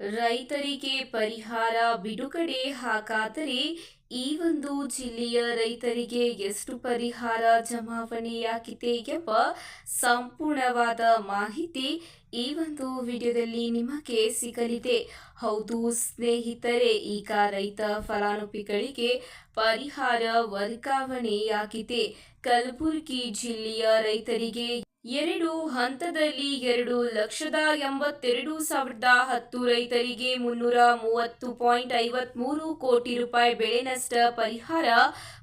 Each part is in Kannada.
ರೈತರಿಗೆ ಪರಿಹಾರ ಬಿಡುಗಡೆ ಹಾಗಾದರೆ ಈ ಒಂದು ಜಿಲ್ಲೆಯ ರೈತರಿಗೆ ಎಷ್ಟು ಪರಿಹಾರ ಜಮಾವಣೆಯಾಗಿದೆ ಎಂಬ ಸಂಪೂರ್ಣವಾದ ಮಾಹಿತಿ ಈ ಒಂದು ವಿಡಿಯೋದಲ್ಲಿ ನಿಮಗೆ ಸಿಗಲಿದೆ. ಹೌದು, ಸ್ನೇಹಿತರೆ, ಈಗ ರೈತ ಫಲಾನುಭವಿಗಳಿಗೆ ಪರಿಹಾರ ವರ್ಗಾವಣೆಯಾಗಿದೆ. ಕಲಬುರಗಿ ಜಿಲ್ಲೆಯ ರೈತರಿಗೆ ಎರಡು ಹಂತದಲ್ಲಿ ಎರಡು ಲಕ್ಷದ ಎಂಬತ್ತೆರಡು ಸಾವಿರದ ಹತ್ತು ರೈತರಿಗೆ ಮುನ್ನೂರ ಮೂವತ್ತು ಪಾಯಿಂಟ್ ಐವತ್ಮೂರು ಕೋಟಿ ರೂಪಾಯಿ ಬೆಳೆ ನಷ್ಟ ಪರಿಹಾರ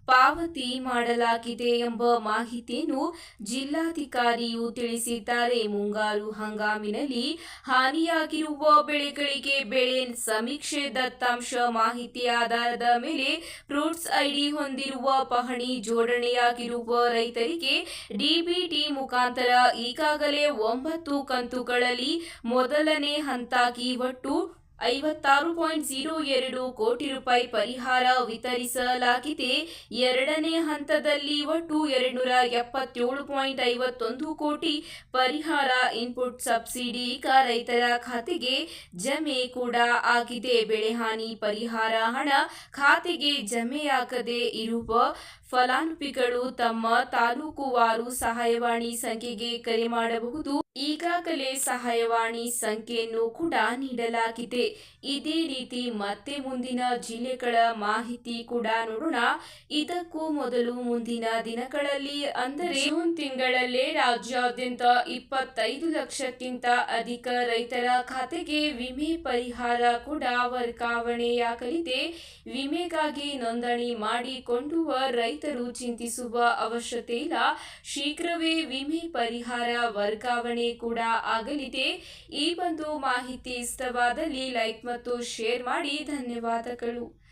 ಪಾವತಿ ಮಾಡಲಾಗಿದೆ ಎಂಬ ಮಾಹಿತಿಯನ್ನು ಜಿಲ್ಲಾಧಿಕಾರಿಯು ತಿಳಿಸಿದ್ದಾರೆ. ಮುಂಗಾರು ಹಂಗಾಮಿನಲ್ಲಿ ಹಾನಿಯಾಗಿರುವ ಬೆಳೆಗಳಿಗೆ ಬೆಳೆ ಸಮೀಕ್ಷೆ ದತ್ತಾಂಶ ಮಾಹಿತಿ ಆಧಾರದ ಮೇಲೆ ಫ್ರೂಟ್ಸ್ ಐಡಿ ಹೊಂದಿರುವ ಪಹಣಿ ಜೋಡಣೆಯಾಗಿರುವ ರೈತರಿಗೆ ಡಿಬಿಟಿ ಮುಖಾಂತರ ಈಗಾಗಲೇ ಒಂಬತ್ತು ಕಂತುಗಳಲ್ಲಿ ಮೊದಲನೇ ಹಂತಾಗಿ ಒಟ್ಟು ಐವತ್ತಾರು ಪಾಯಿಂಟ್ ಜೀರೋ ಎರಡು ಕೋಟಿ ರೂಪಾಯಿ ಪರಿಹಾರ ವಿತರಿಸಲಾಗಿದೆ. ಎರಡನೇ ಹಂತದಲ್ಲಿ ಒಟ್ಟು ಎರಡ್ನೂರ ಎಪ್ಪತ್ತೇಳು ಪಾಯಿಂಟ್ ಐವತ್ತೊಂದು ಕೋಟಿ ಪರಿಹಾರ ಇನ್ಪುಟ್ ಸಬ್ಸಿಡಿ ಈಗ ರೈತರ ಖಾತೆಗೆ ಜಮೆ ಕೂಡ ಆಗಿದೆ. ಬೆಳೆಹಾನಿ ಪರಿಹಾರ ಹಣ ಖಾತೆಗೆ ಜಮೆಯಾಗದೆ ಇರುವ ಫಲಾನುಭವಿಗಳು ತಮ್ಮ ತಾಲೂಕುವಾರು ಸಹಾಯವಾಣಿ ಸಂಖ್ಯೆಗೆ ಕರೆ ಮಾಡಬಹುದು. ಈಗಾಗಲೇ ಸಹಾಯವಾಣಿ ಸಂಖ್ಯೆಯನ್ನು ಕೂಡ ನೀಡಲಾಗಿದೆ. ಇದೇ ರೀತಿ ಮತ್ತೆ ಮುಂದಿನ ಜಿಲ್ಲೆಗಳ ಮಾಹಿತಿ ಕೂಡ ನೋಡೋಣ. ಇದಕ್ಕೂ ಮೊದಲು ಮುಂದಿನ ದಿನಗಳಲ್ಲಿ ಅಂದರೆ ಜೂನ್ ತಿಂಗಳಲ್ಲೇ ರಾಜ್ಯಾದ್ಯಂತ ಇಪ್ಪತ್ತೈದು ಲಕ್ಷಕ್ಕಿಂತ ಅಧಿಕ ರೈತರ ಖಾತೆಗೆ ವಿಮೆ ಪರಿಹಾರ ಕೂಡ ವರ್ಗಾವಣೆಯಾಗಲಿದೆ. ವಿಮೆಗಾಗಿ ನೋಂದಣಿ ಮಾಡಿಕೊಂಡುವ ರೈತರು ಚಿಂತಿಸುವ ಅವಶ್ಯಕತೆ ಇಲ್ಲ. ಶೀಘ್ರವೇ ವಿಮೆ ಪರಿಹಾರ ವರ್ಗಾವಣೆ ಕೂಡ ಆಗಲಿದೆ. ಈ ಒಂದು ಮಾಹಿತಿ ಇಷ್ಟವಾದಲ್ಲಿ ಲೈಕ್ ಮತ್ತು ಶೇರ್ ಮಾಡಿ ಧನ್ಯವಾದಗಳು.